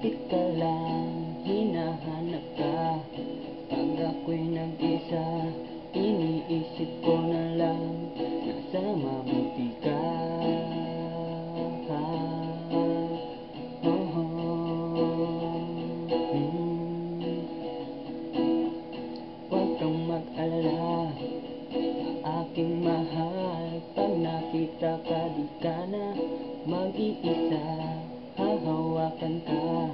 Malapit ka lang, hinahanap ka Pag ako'y nag-isa, iniisip ko na lang Nasa mabuti ka oh, oh. Hmm. Huwag Aking mahal Pag nakita ka, di ka na mag-iisa Hahawakan ka,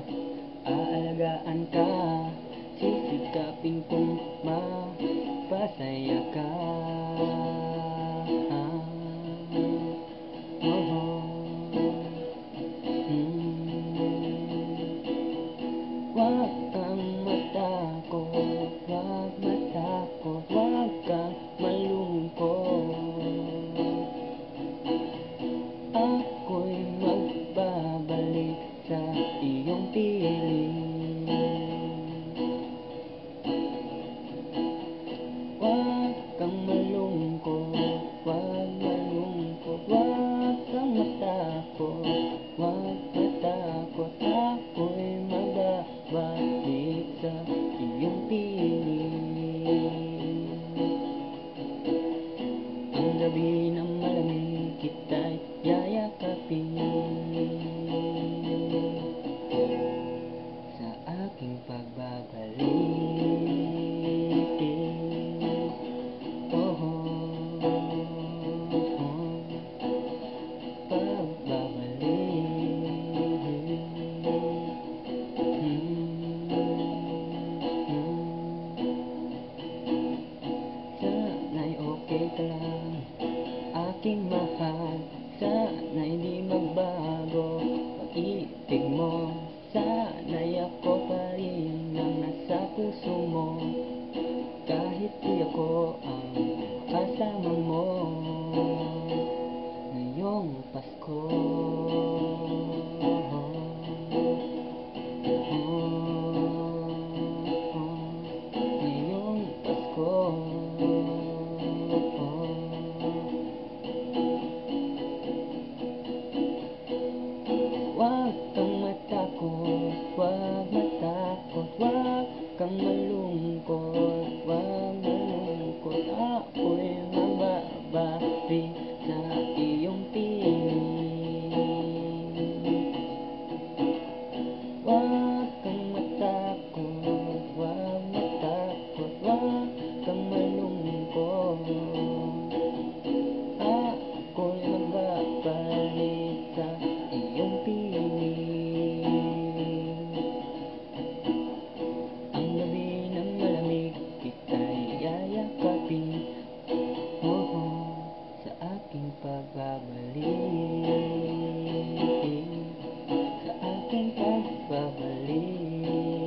aalagaan ka Sisikapin kong mapasaya ka. Oh, hmm. Huwag kang matakot, huwag matakot, huwag kang malungkot. Ako'y sa iyong piling. Huwag kang malungkot, huwag malungkot, huwag kang matakot, huwag matakot Ako'y magbabalik sa iyong piling lahat Sana'y di magbago Pag-ibig mo Sana'y ako pa rin Ang nasa puso mo. Kahit di ako ang kang malungkot Huwag malungkot ako'y mababawi never believe.